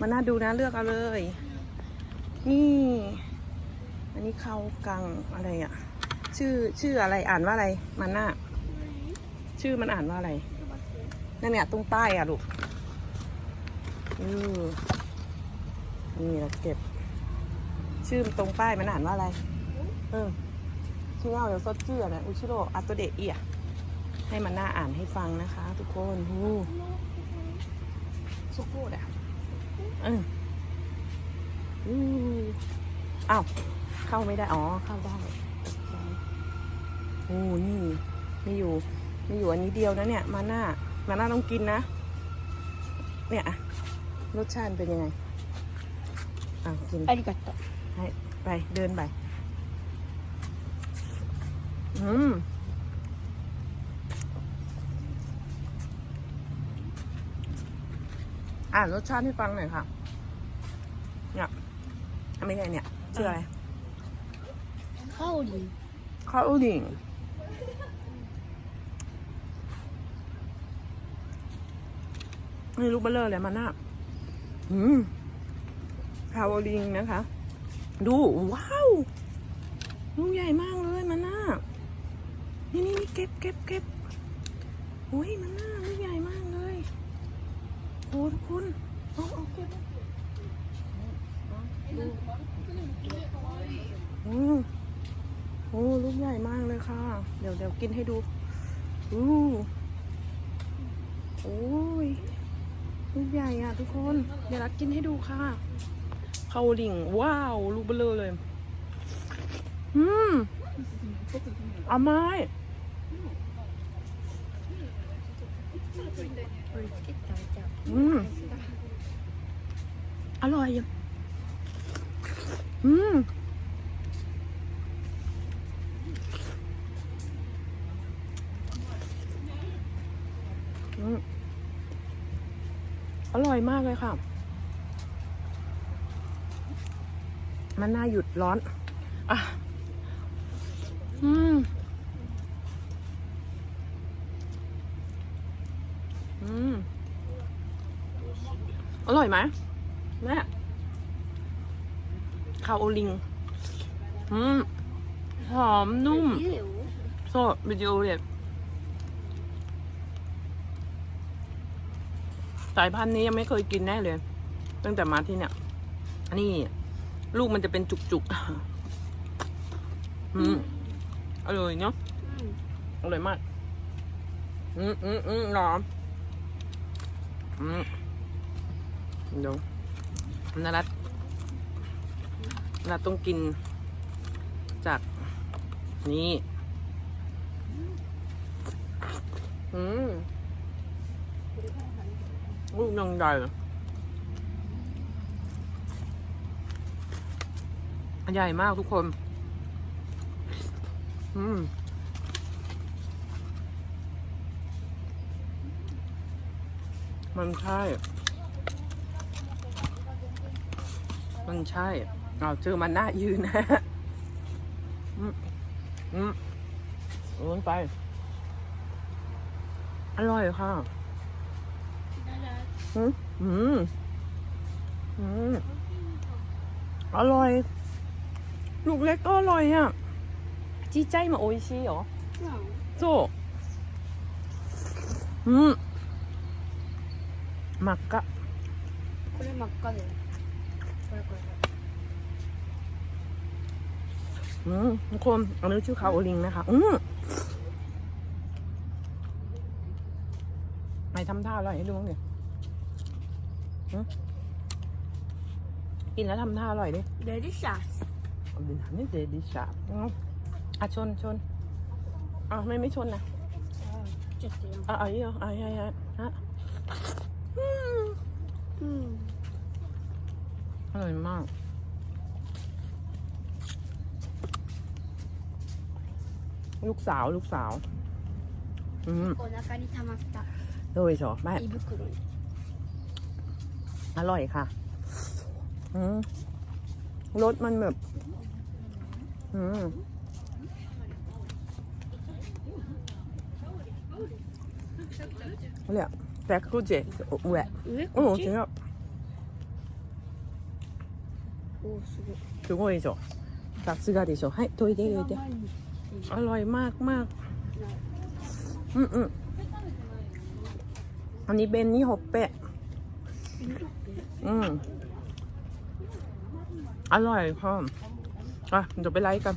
มาน่าดูนะเลือกเอาเลย นี่ อันนี้เขากังอะไรอะชื่อชื่ออะไรอ่านว่าอะไรมันน่าชื่อมันอ่านว่าอะไรนั่นเนี่ยตรงใต้อะลูกอือนี่เราเก็บ ชื่อตรงป้ายมันอ่านว่าอะไร เออชื่อเอาเดี๋ยวซดชื่อนะอุชิโรอัตโตเดเอียให้มันน่าอ่านให้ฟังนะคะ ทุกคนฮู้สุโกดอะ เอออ้าว เข้าไม่ได้ อ๋อ เข้าได้โอ้นี่มีอยู่มีอยู่อันนี้เดียวนะเนี่ย มาหน้า มาหน้าต้องกินนะ เนี่ยรสชาติเป็นยังไง อะกินอันนี้ต่อให้ไปเดินไป อืม อ่านรสชาติให้ฟังหน่อยค่ะ เนี่ยไม่ใช่เนี่ยชื่ออะไรข้าวดิงข้าวดิงนี่ลูกเบลเลอร์เลยมันน่ะอืมข้าวดิงนะคะ ดู ว้าวลูกใหญ่มากเลยมันน่ะนี่นี่เก็บเก็บเก็บโอ้ยมันน่าลูกใหญ่ โอ้ทุกคนเอาเอาเก็บโอ้โอ้ลูกใหญ่มากเลยค่ะ เดี๋ยวเดี๋ยวกินให้ดูอู้โอ้ยลูกใหญ่อะทุกคนเดี๋ยวรักกินให้ดูค่ะเขาหลิงว้าวลูกเบลอเลยอืมเอาไม้ อืมอร่อยอืมอร่อยมากเลยค่ะ มันน่าหยุดร้อน อะ อืม อร่อยไหมแม่คาโอลิง อืม หอมนุ่ม โซ่วิดีโอเลยสายพันธุ์นี้ยังไม่เคยกินแน่เลย ตั้งแต่มาที่เนี่ยนี่ลูกมันจะเป็นจุกๆ อืม อร่อยเนาะ อร่อยมาก อืมอืมอืมหอม เดี๋ยวนารัตนารัตต้องกิน จากนี่อืมลูกยังใหญ่ใหญ่มากทุกคน อืม มันใช่ มันใช่เอาเจอมันหน้ายืนนะ อืมอืมโอนไป อร่อยค่ะอืมอืมอืมอร่อย ลูกเล็กก็อร่อยอะจีใจมาโออิชิเหรอโซอืม มักกะ これ真っ赤だよ。これこれこ อืมทุกคนอันนี้ชื่อคาโอลิงนะคะ อืมไหนทำท่าอร่อยให้ดูบ้างดิหืมกินแล้วทำท่าอร่อยดิ れ。デリシャス。 เอาดินหันนี่เดดิชาอืมอ่ะชนชนอ่ะไม่ไม่ชนนะ ちょっとよ。 อ่ะเอาอีกอ่ะอ่ะอ่ะอ่ะอ่ะ อืม うん。 อร่อยมาก ลูกสาวลูกสาว อืม お腹に溜まった โดยเฉพาะแม่ 胃袋に。 อร่อยค่ะ อืมรสมันแบบ อืมเนี่ย แจ็คคูเจแหวะ 上 โอ้ こっち จริงอ่ะ おーすごいすごいでしょさすがでしょはいどいてどいて毎日อร่อยมากมากอืมอืมอันนี้เบนนี่หกเปะอืมอร่อยพ่ออ่ะเดี๋ยวไปไลฟ์กัน